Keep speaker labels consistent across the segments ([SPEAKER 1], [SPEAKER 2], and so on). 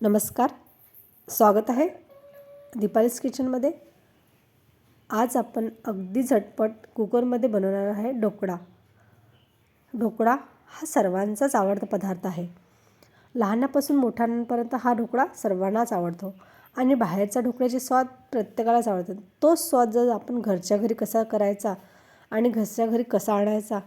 [SPEAKER 1] नमस्कार. स्वागत आहे दीपालीस किचनमध्ये. आज आपण अगदी झटपट कुकरमध्ये बनवणार आहे ढोकळा. ढोकळा हा सर्वांचाच आवडता पदार्थ आहे. लहानापासून मोठ्यांपर्यंत हा ढोकळा सर्वांनाच आवडतो आणि बाहेरचा ढोकळ्याचे स्वाद प्रत्येकालाच आवडतो तोच स्वाद जर आपण घरच्या घरी कसा करायचा आणि घरच्या घरी कसा आणायचा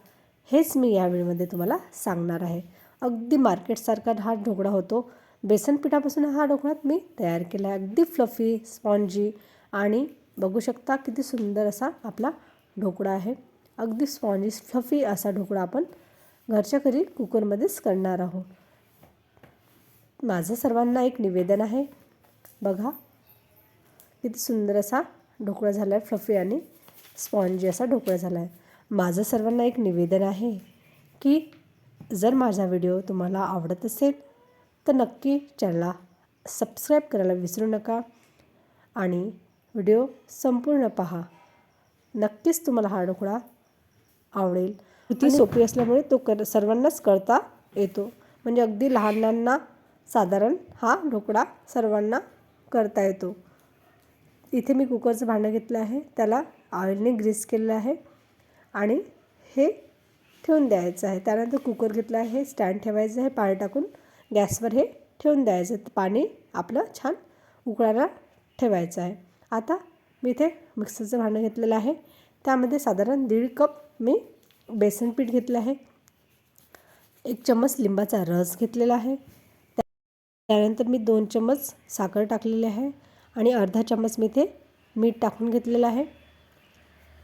[SPEAKER 1] हेच मी या वेळेमध्ये तुम्हाला सांगणार आहे. अगदी मार्केटसारखा हा ढोकळा होतो. बेसन पिठापासून हा ढोकळा मी तयार केला आहे. अगदी फ्लफी स्पॉन्जी आणि बघू शकता किती सुंदर असा आपला ढोकळा आहे. अगदी स्पॉन्जी फ्लफी असा ढोकळा आपण घरच्या घरी कुकरमध्येच करणार आहोत. माझं सर्वांना एक निवेदन आहे. बघा किती सुंदर असा ढोकळा झाला आहे फ्लफी आणि स्पॉन्जी असा ढोकळा झाला आहे माझं सर्वांना एक निवेदन आहे की जर माझा व्हिडिओ तुम्हाला आवडत असेल तर नक्की चॅनलला सबस्क्राईब करायला विसरू नका आणि व्हिडिओ संपूर्ण पहा. नक्कीच तुम्हाला हा ढोकळा आवडेल. किती सोपी असल्यामुळे तो कर सर्वांनाच करता येतो. म्हणजे अगदी लहानांना साधारण हा ढोकळा सर्वांना करता येतो. इथे मी कुकरचं भांडं घेतलं आहे. त्याला ऑइलने ग्रीस केलेलं आहे आणि हे ठेवून द्यायचं आहे. त्यानंतर कुकर घेतलं आहे. स्टँड ठेवायचं आहे. पाणी टाकून गॅसवर हे ठेवून द्यायचं. पाणी आपलं छान उकळायला ठेवायचं आहे. आता मी इथे मिक्सरचं भांडं घेतलेलं आहे. त्यामध्ये साधारण दीड कप मी बेसन पीठ घेतलं आहे. एक चम्मच लिंबाचा रस घेतलेला आहे. त्यानंतर मी दोन चम्मच साखर टाकलेली आहे आणि अर्धा चम्मच मी इथे मीठ टाकून घेतलेलं आहे.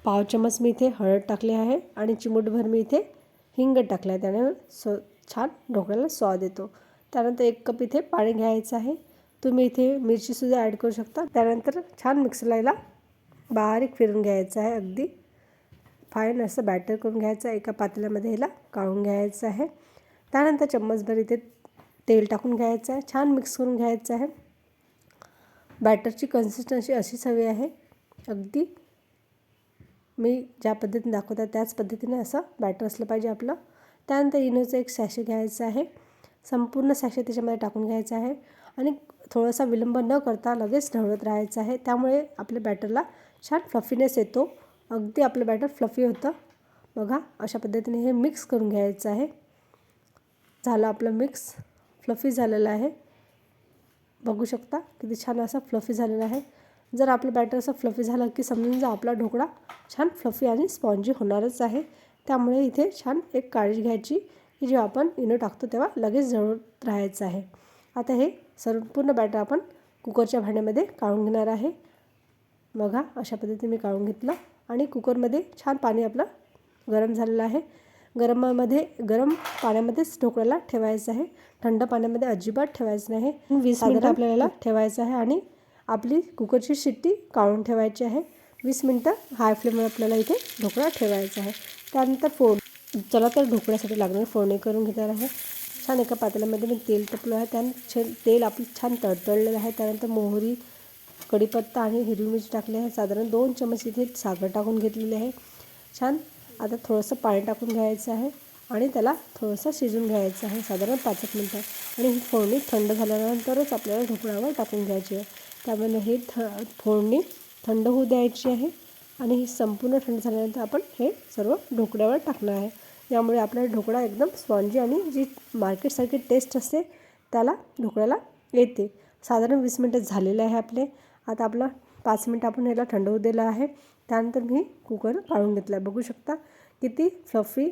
[SPEAKER 1] पाव चम्मच मी इथे हळद टाकली आहे आणि चिमूटभर मी इथे हिंग टाकलं आहे. त्याने स छान ढोकळ्याला स्वाद येतो. त्यानंतर एक कप इथे पाणी घ्यायचं आहे. तुम्ही इथे मिरचीसुद्धा ॲड करू शकता. त्यानंतर छान मिक्सरला बारीक फिरून घ्यायचं आहे अगदी. फाईन असं बॅटर करून घ्यायचं एका पातेल्यामध्ये ह्याला काढून घ्यायचं आहे. त्यानंतर चम्मचभर इथे तेल टाकून घ्यायचं आहे. छान मिक्स करून घ्यायचं आहे. बॅटरची कन्सिस्टन्सी अशीच हवी आहे. अगदी. मी ज्या पद्धतीने दाखवत आहे त्याच पद्धतीने असं बॅटर असलं पाहिजे आपलं. त्यानंतर इनोचं एक सॅशे घ्यायचं आहे. संपूर्ण सॅशे त्याच्यामध्ये टाकून घ्यायचं आहे. आणि थोडासा विलंब न करता लगेच ढवळत राहायचं आहे. त्यामुळे आपल्या बॅटरला छान फ्लफीनेस येतो. अगदी आपलं बॅटर फ्लफी होतं. बघा अशा पद्धतीने हे मिक्स करून घ्यायचं आहे. झालं आपलं मिक्स फ्लफी झालेलं आहे. बघू शकता किती छान असं फ्लफी झालेलं आहे. जर आपलं बॅटर असं फ्लफी झालं की समजून जा आपला ढोकळा छान फ्लफी आणि स्पॉन्जी होणारच आहे. त्यामुळे इथे छान एक काळजी घ्यायची. की जेव्हा आपण इनो टाकतो तेव्हा लगेच जळत राहायचं आहे. आता हे संपूर्ण बॅटर आपण कुकरच्या भांड्यामध्ये काढून घेणार आहे. बघा अशा पद्धतीने मी काढून घेतलं आणि कुकरमध्ये छान पाणी आपलं गरम झालेलं आहे. गरमामध्ये गरम पाण्यामध्येच ढोकळ्याला ठेवायचं आहे. थंड पाण्यामध्ये अजिबात ठेवायचं नाही. वीस मिनटं आपल्याला ठेवायचं आहे आणि आपली कुकरची शिट्टी काढून ठेवायची आहे. वीस मिनटं हाय फ्लेमवर आपल्याला इथे ढोकळा ठेवायचा आहे. त्यानंतर फोड चला तर ढोकळ्यासाठी लागणार फोडणी करून घेणार आहे. छान एका पातेल्यामध्ये मी तेल टाकलं आहे. त्यानंतर तेल आपलं छान तडतडलेलं आहे. त्यानंतर मोहरी कढीपत्ता आणि हिरवी मिरची टाकली आहे. साधारण दोन चमच इथे साखर टाकून घेतलेली आहे. छान. आता थोडंसं पाणी टाकून घ्यायचं आहे आणि त्याला थोडंसं शिजून घ्यायचं आहे. साधारण पाच एक मिनटं. आणि ही फोडणी थंड झाल्यानंतरच आपल्याला ढोकळ्यावर टाकून घ्यायची आहे. त्यामुळे हे थ फोडणी थंड होऊ द्यायची आहे. आणि ही संपूर्ण थंड झाल्यानंतर आपण हे सर्व ढोकळ्यावर टाकणार आहे. यामुळे आपला ढोकळा एकदम स्पॉन्जी आणि जी मार्केटसारखी टेस्ट असते त्याला ढोकळ्याला येते. साधारण वीस मिनटं झालेले आहे आपले. आता आपला पाच मिनटं आपण ह्याला थंड होऊ दिलं आहे. त्यानंतर मी कुकर काढून घेतला आहे. बघू शकता किती फ्लफी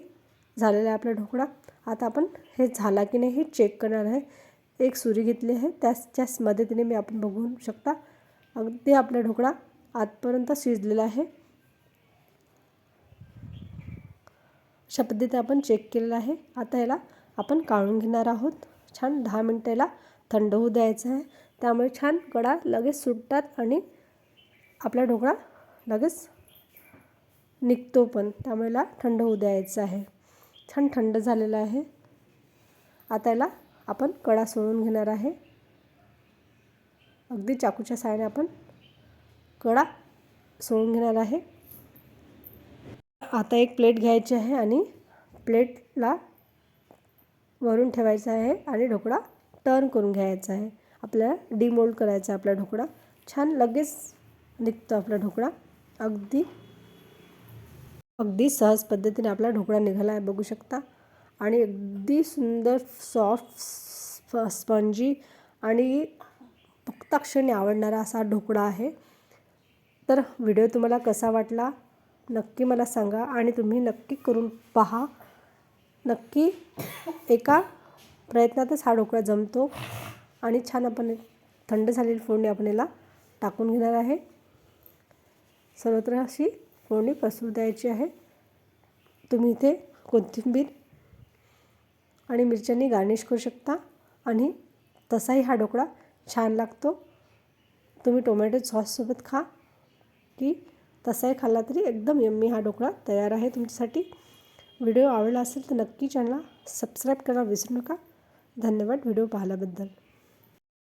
[SPEAKER 1] झालेला आहे आपला ढोकळा. आता आपण हे झाला की नाही हे चेक करणार आहे. एक सुरी घेतली आहे. त्याच त्याच मदतीने मी आपण बघू शकता. अगदी आपला ढोकळा आतपर्यंत शिजलेला आहे. अशा पद्धतीने आपण चेक केलेलं आहे. आता याला आपण काढून घेणार आहोत. छान दहा मिनटं याला थंड होऊ द्यायचं आहे. त्यामुळे छान कडा लगेच सुटतात आणि आपला ढोकळा लगेच निघतो पण. त्यामुळे याला थंड होऊ द्यायचं आहे. छान थंड झालेलं आहे. आता याला आपण कडा सोडून घेणार आहे. अगदी चाकूच्या साहाय्याने आपण कडा सोडून घेणार आहे. आता एक प्लेट घ्यायची आहे आणि प्लेटला वरून ठेवायचं आहे आणि ढोकळा टर्न करून घ्यायचा आहे. आपल्याला डिमोल्ड करायचा आहे आपला ढोकळा. छान लगेच निघतो आपला ढोकळा. अगदी अगदी सहज पद्धतीने आपला ढोकळा निघाला आहे बघू शकता. आणि अगदी सुंदर सॉफ्ट स्पंजी आणि फक्ताक्षणी आवडणारा असा ढोकळा आहे. तर व्हिडिओ तुम्हाला कसा वाटला नक्की मला सांगा आणि तुम्ही नक्की करून पहा. नक्की एका प्रयत्नातच हा ढोकळा जमतो आणि छान आपण थंड झालेली फोडणी आपण याला टाकून घेणार आहे. सर्वत्र अशी फोडणी पसरू द्यायची आहे. तुम्ही इथे कोथिंबीर आणि मिरच्यांनी गार्निश करू शकता आणि तसाही हा ढोकळा छान लागतो. तुम्ही टोमॅटो सॉससोबत खा. की तसाही खाल्ला तरी एकदम यम्मी हा ढोकळा तयार आहे तुमच्यासाठी. व्हिडिओ आवडला असेल तर नक्की चॅनलला सबस्क्राईब करायला विसरू नका. धन्यवाद व्हिडिओ पाहिल्याबद्दल.